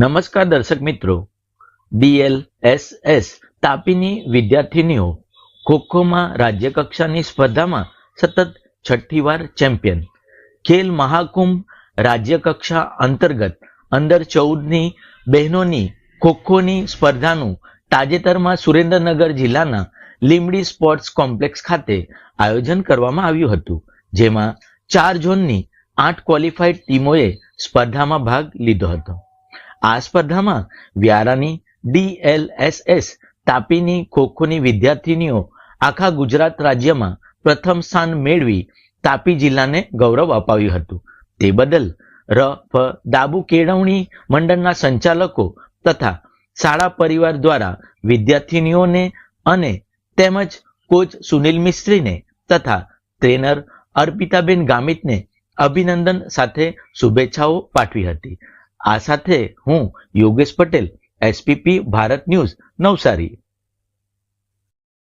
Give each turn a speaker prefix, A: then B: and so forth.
A: નમસ્કાર દર્શક મિત્રો. ડીએલએસએસ તાપીની વિદ્યાર્થીનીઓ, ખોખોમાં રાજ્ય કક્ષાની સ્પર્ધામાં સતત છઠ્ઠી વાર ચેમ્પિયન. ખેલ મહાકુંભ રાજ્ય કક્ષા અંતર્ગત અંદર ચૌદની બહેનોની ખોખોની સ્પર્ધાનું તાજેતરમાં સુરેન્દ્રનગર જિલ્લાના લીમડી સ્પોર્ટ્સ કોમ્પ્લેક્સ ખાતે આયોજન કરવામાં આવ્યું હતું, જેમાં ચાર ઝોનની આઠ ક્વોલિફાઈડ ટીમોએ સ્પર્ધામાં ભાગ લીધો હતો. આ સ્પર્ધામાં વ્યારાની ડીએલએસએસ તાપીની ખોખોની વિદ્યાર્થીનીઓ આખા ગુજરાત રાજ્યમાં પ્રથમ સ્થાન મેળવી તાપી જિલ્લાને ગૌરવ અપાવ્યું હતું. તે બદલ ર દાબુ કેળવણી મંડળના સંચાલકો તથા શાળા પરિવાર દ્વારા વિદ્યાર્થીનીઓને અને તેમજ કોચ સુનિલ મિસ્ત્રીને તથા ટ્રેનર અર્પિતાબેન ગામિતને અભિનંદન સાથે શુભેચ્છાઓ પાઠવી હતી. આ સાથે હું યોગેશ પટેલ એસપીપી ભારત ન્યૂઝ નવસારી.